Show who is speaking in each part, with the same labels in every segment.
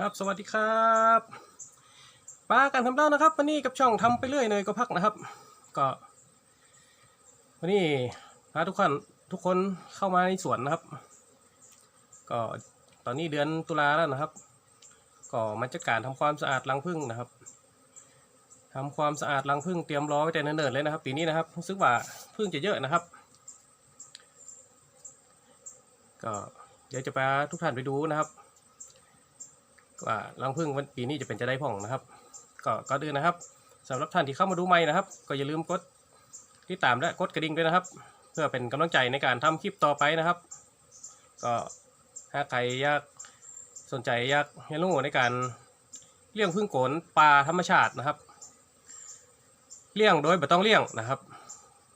Speaker 1: ครับ สวัสดีครับปลาการทำเล่านะครับ วันนี้กับช่องทำไปเรื่อยเนยก็พักนะครับ ก็วันนี้พาทุกคนทุกคนเข้ามาในสวนนะครับ ก็ตอนนี้เดือนตุลาแล้วนะครับ ก็มาจัดการทำความสะอาดรังผึ้งนะครับทำความสะอาดรังผึ้งเตรียมรอไว้แต่เนิ่นๆเลยนะครับปีนี้นะครับรู้สึกว่าผึ้งจะเยอะนะครับ ก็เดี๋ยวจะพาทุกท่านไปดูนะครับ ว่ารังผึ้งวันปีนี้จะเป็นจะได้พ่องนะครับ ก็ก็ดืนนะครับสำหรับท่านที่เข้ามาดูใหม่นะครับ ก็อย่าลืมกดติดตามและกดกระดิ่งด้วยนะครับ เพื่อเป็นกำลังใจในการทำคลิปต่อไปนะครับ ก็ถ้าใครอยากสนใจอยากเรียนรู้ในการเลี้ยงผึ้งโกนปลาธรรมชาตินะครับเลี้ยงโดยไม่ต้องเลี้ยงนะครับ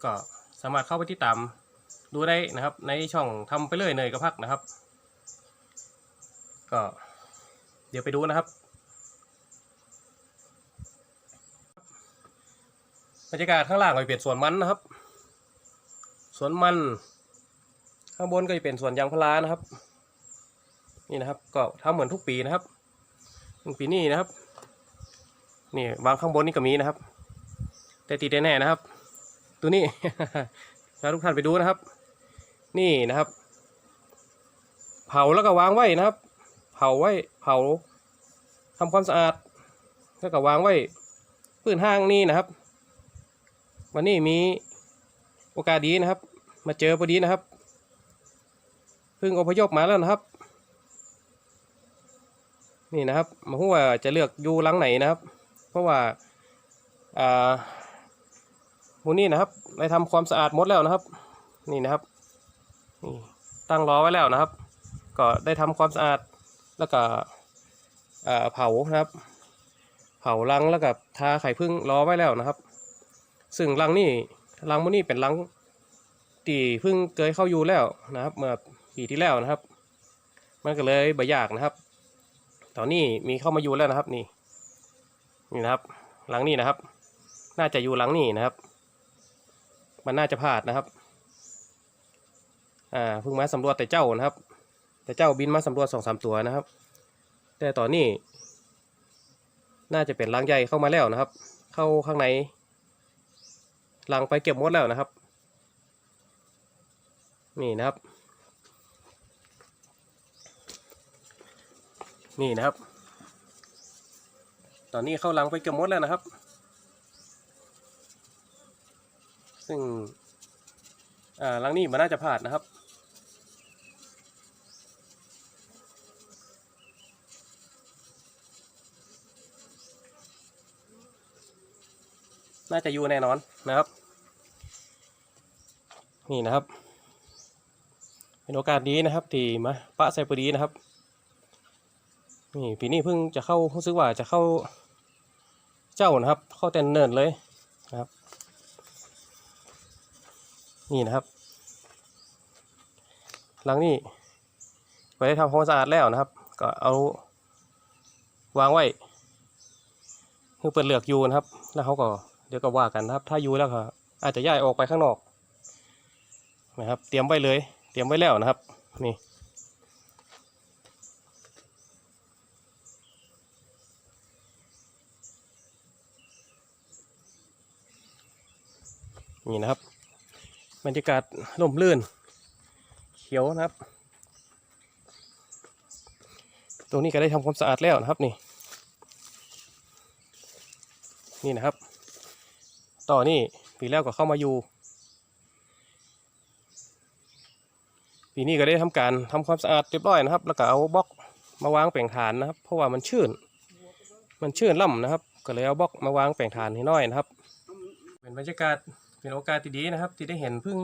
Speaker 1: ก็สามารถเข้าไปติดตามดูได้นะครับ ในช่องทำไปเรื่อยเนยกระพักนะครับ ก็ เดี๋ยวไปดูนะครับบรรยากาศข้างล่างก็จะเป็นสวนมันนะครับสวนมัน ข้างบนก็จะเป็นสวนยางพารานะครับ นี่นะครับ ก็ทำเหมือนทุกปีนะครับปีนี้นะครับนี่วางข้างบนนี่ก็มีนะครับ แต่ติดแน่ๆนะครับ ตัวนี้ถ้าทุกท่านไปดูนะครับ นี่นะครับ เผาแล้วก็วางไว้นะครับ เผาไว้เผาทำความสะอาดแล้วก็วางไว้พื้นห้างนี่นะครับ วันนี้มีโอกาสดีนะครับ มาเจอพอดีนะครับเพิ่งอพยพมาแล้วนะครับ นี่นะครับมาพูดว่าจะเลือกอยู่หลังไหนนะครับ เพราะว่าอ่าหมูนี่นะครับได้ทำความสะอาดหมดแล้วนะครับ นี่นะครับนี่ตั้งรอไว้แล้วนะครับ ก็ได้ทำความสะอาด แล้วก็เอ่อเผานะครับ เผารังแล้วก็ทาไข่พึ่งรอไว้แล้วนะครับ ซึ่งรังนี่รังมันนี่เป็นรังที่เพึ่งเคยเข้าอยู่แล้วนะครับ เมื่อปีที่แล้วนะครับ มันก็เลยบ่ยากนะครับ ตอนนี้มีเข้ามาอยู่แล้วนะครับนี่นี่นะครับหลังนี้นะครับ น่าจะอยู่หลังนี้นะครับ มันน่าจะพลาดนะครับ อ่าเพิ่งมาสำรวจแต่เจ้านะครับ แต่เจ้าบินมาสำรวจสองสามตัวนะครับ แต่ตอนนี้ น่าจะเป็นรังใหญ่เข้ามาแล้วนะครับ เข้าข้างในรังไปเก็บมดแล้วนะครับ นี่นะครับ นี่นะครับ ตอนนี้เข้ารังไปเก็บมดแล้วนะครับ ซึ่งอ่ารังนี้มันน่าจะพลาดนะครับ น่าจะอยู่แน่นอนนะครับ นี่นะครับ เป็นโอกาสดีนะครับที่มาปะใส่พอดีนะครับ นี่ปีนี้เพิ่งจะเข้ารู้สึกว่าจะเข้าเจ้านะครับ เข้าเต็นเนินเลยนะครับ นี่นะครับ หลังนี้ไปได้ทำความสะอาดแล้วนะครับ ก็เอาวางไว้คือเปิดเหลือกอยู่นะครับ แล้วเขาก็ เดี๋ยวก็ว่ากันนะครับ ถ้าอยู่แล้วก็อาจจะย้ายออกไปข้างนอกนะครับ เตรียมไว้เลย เตรียมไว้แล้วนะครับ นี่นี่นะครับบรรยากาศร่มรื่น เขียวนะครับ ตรงนี้ก็ได้ทำความสะอาดแล้วนะครับนี่ นี่นะครับ ต่อนี่ปีแล้วก็เข้ามาอยู่ ปีนี้ก็ได้ทำการทำความสะอาดเรียบร้อยนะครับ แล้วก็เอาบล็อกมาวางแปลงฐานนะครับ เพราะว่ามันชื้น มันชื้นล่ำนะครับ ก็เลยเอาบล็อกมาวางแปลงฐานให้น้อยนะครับ เป็นบรรยากาศเป็นโอกาสที่ดีนะครับ ที่ได้เห็นพึ่ง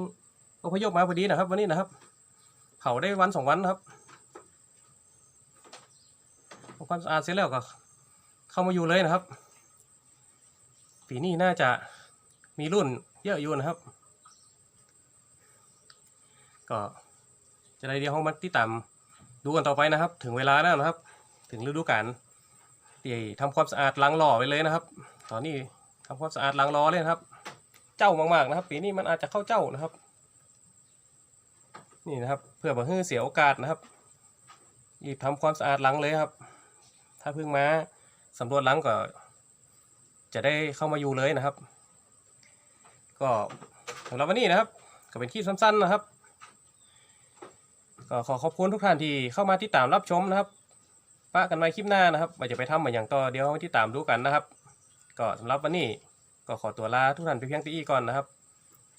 Speaker 1: อพยพมาพอดีนะครับ วันนี้นะครับ เผาได้วันสองวันนะครับทำความสะอาดเสร็จแล้วก็เข้ามาอยู่เลยนะครับ ปีนี้น่าจะ มีรุ่นเยอะอยู่นะครับ ก็จะได้เดียวห้องมัดที่ต่ำดูกันต่อไปนะครับ ถึงเวลาแล้วนะครับ ถึงฤดูกาลที่ทำความสะอาดล้างหล่อไปเลยนะครับ ตอนนี้ทำความสะอาดล้างล้อเลยนะครับ เจ้ามากๆนะครับปีนี้มันอาจจะเข้าเจ้านะครับ นี่นะครับ เพื่อบ่ให้เสียโอกาสนะครับรีบทำความสะอาดหลังเลยครับ ถ้าเพิ่งมาสำรวจหลังก็จะได้เข้ามาอยู่เลยนะครับ ก็สำหรับวันนี้นะครับ ก็เป็นคลิปสั้นๆนะครับ ก็ขอขอบคุณทุกท่านที่เข้ามาติดตามรับชมนะครับปะกันไว้คลิปหน้านะครับว่าจะไปทำมาอย่างต่อเดียวมาติดตามดูกันนะครับ ก็สำหรับวันนี้ก็ขอตัวลาทุกท่านไปเพียงตีก่อนนะครับ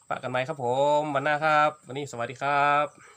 Speaker 1: ปะกันไว้ครับผมวันหน้าครับ วันนี้สวัสดีครับ